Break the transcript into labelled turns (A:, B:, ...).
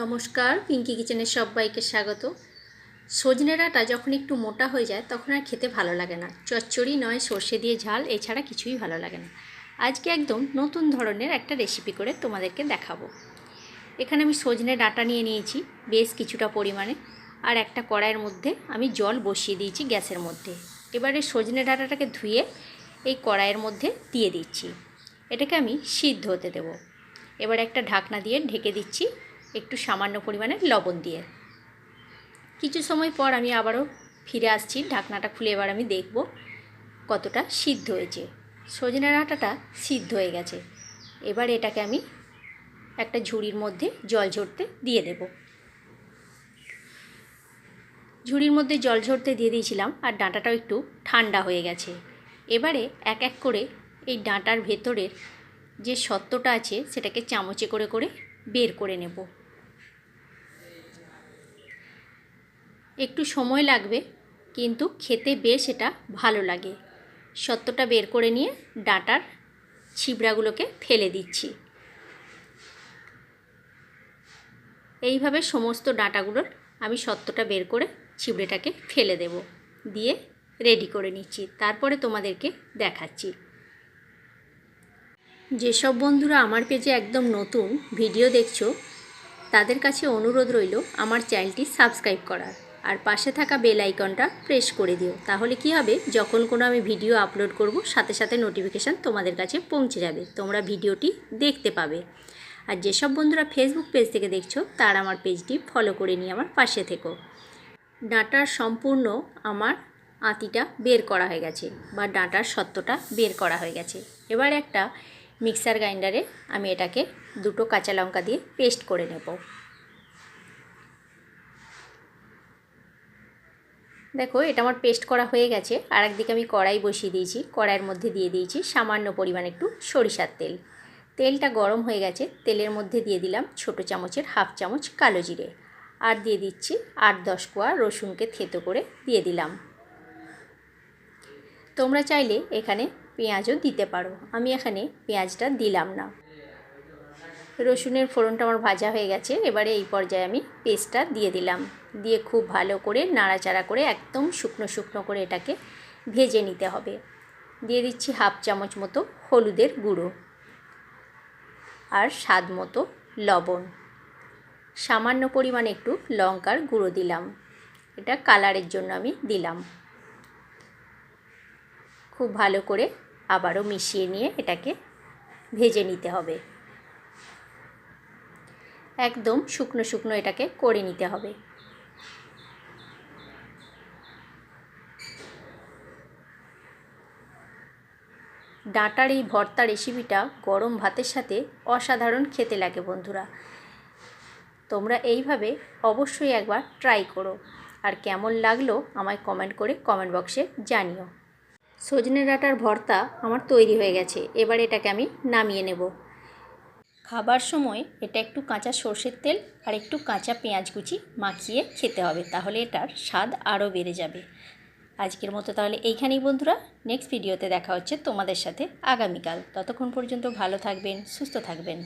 A: নমস্কার পিঙ্কি কিচেনের সবাইকে স্বাগত। সজনে ডাঁটা যখন একটু মোটা হয়ে যায়, তখন আর খেতে ভালো লাগে না। চচ্চড়ি নয়, সর্ষে দিয়ে ঝাল, এছাড়া কিছুই ভালো লাগে না। আজকে একদম নতুন ধরনের একটা রেসিপি করে তোমাদেরকে দেখাবো। এখানে আমি সজনে ডাঁটা নিয়ে নিয়েছি, বেশ কিছুটা পরিমাণে। আর একটা কড়াইয়ের মধ্যে আমি জল বসিয়ে দিয়েছি গ্যাসের মধ্যে। এবারে সজনে ডাঁটাটাকে ধুয়ে এই কড়াইয়ের মধ্যে দিয়ে দিচ্ছি। এটাকে আমি সিদ্ধ হতে দেবো। এবার একটা ঢাকনা দিয়ে ঢেকে দিচ্ছি একটু সামান্য পরিমাণে লবণ দিয়ে। কিছু সময় পর আমি আবারও ফিরে আসছি। ঢাকনাটা খুলে এবার আমি দেখব কতটা সিদ্ধ হয়েছে। সজনে ডাঁটাটা সিদ্ধ হয়ে গেছে। এবার এটাকে আমি একটা ঝুড়ির মধ্যে জল ঝরতে দিয়ে দেব। ঝুড়ির মধ্যে জল ঝরতে দিয়ে দিয়েছিলাম আর ডাঁটাটাও একটু ঠান্ডা হয়ে গেছে। এবারে এক এক করে এই ডাঁটার ভেতরের যে সত্ত্বটা আছে সেটাকে চামচে করে করে বের করে নেব। একটু সময় লাগবে, কিন্তু খেতে বেশ এটা ভালো লাগে। সত্ত্বটা বের করে নিয়ে ডাঁটার ছিবড়াগুলোকে ফেলে দিচ্ছি। এইভাবে সমস্ত ডাঁটাগুলোর আমি সত্ত্বটা বের করে ছিবড়েটাকে ফেলে দেব, দিয়ে রেডি করে নিচ্ছি। তারপরে তোমাদেরকে দেখাচ্ছি। যেসব বন্ধুরা আমার পেজে একদম নতুন, ভিডিও দেখছ, তাদের কাছে অনুরোধ রইল আমার চ্যানেলটি সাবস্ক্রাইব করার। আর পাশে থাকা বেল আইকনটা প্রেস করে দিও। তাহলে কি হবে? যখন কোনো আমি ভিডিও আপলোড করব, সাথে সাথে নোটিফিকেশান তোমাদের কাছে পৌঁছে যাবে। তোমরা ভিডিওটি দেখতে পাবে। আর যেসব বন্ধুরা ফেসবুক পেজ থেকে দেখছ, তার আমার পেজটি ফলো করে নিয়ে আমার পাশে থেকো। ডাঁটার সম্পূর্ণ আমার আঁতিটা বের করা হয়ে গেছে, বা ডাঁটার সত্ত্বটা বের করা হয়ে গেছে। এবার একটা মিক্সার গ্রাইন্ডারে আমি এটাকে দুটো কাঁচা লঙ্কা দিয়ে পেস্ট করে নেব। দেখো, এটা আমার পেস্ট করা হয়ে গেছে। আর একদিকে আমি কড়াই বসিয়ে দিয়েছি। কড়াইয়ের মধ্যে দিয়ে দিয়েছি সামান্য পরিমাণ একটু সরিষার তেল। তেলটা গরম হয়ে গেছে। তেলের মধ্যে দিয়ে দিলাম ছোট চামচের হাফ চামচ কালো জিরে। আর দিয়ে দিচ্ছি আট দশ কোয়া রসুনকে থেতো করে দিয়ে দিলাম। তোমরা চাইলে এখানে পেঁয়াজও দিতে পারো। আমি এখানে পেঁয়াজটা দিলাম না। রসুনের ফোড়নটা আমার ভাজা হয়ে গেছে। এবারে এই পর্যায়ে আমি পেস্টটা দিয়ে দিলাম। দিয়ে খুব ভালো করে নাড়াচাড়া করে একদম শুকনো শুকনো করে এটাকে ভেজে নিতে হবে। দিয়ে দিচ্ছি হাফ চামচ মতো হলুদের গুঁড়ো আর স্বাদ মতো লবণ। সামান্য পরিমাণে একটু লঙ্কার গুঁড়ো দিলাম। এটা কালারের জন্য আমি দিলাম। খুব ভালো করে আবারও মিশিয়ে নিয়ে এটাকে ভেজে নিতে হবে। একদম শুকনো শুকনো এটাকে করে নিতে হবে। ডাঁটার এই ভর্তা রেসিপিটা গরম ভাতের সাথে অসাধারণ খেতে লাগে বন্ধুরা। তোমরা এইভাবে অবশ্যই একবার ট্রাই করো। আর কেমন লাগল আমায় কমেন্ট করে কমেন্ট বক্সে জানিও। সজনে ডাঁটার ভর্তা আমার তৈরি হয়ে গেছে। এবার এটাকে আমি নামিয়ে নেব। খাবার সময় এটা একটু কাঁচা সর্ষের তেল আর একটু কাঁচা পেঁয়াজ কুচি মাখিয়ে খেতে হবে, তাহলে এটার স্বাদ আরও বেড়ে যাবে। আজকের মতো তাহলে এইখানেই বন্ধুরা নেক্সট ভিডিওতে দেখা হচ্ছে তোমাদের সাথে আগামীকাল। ততক্ষণ পর্যন্ত ভালো থাকবেন, সুস্থ থাকবেন।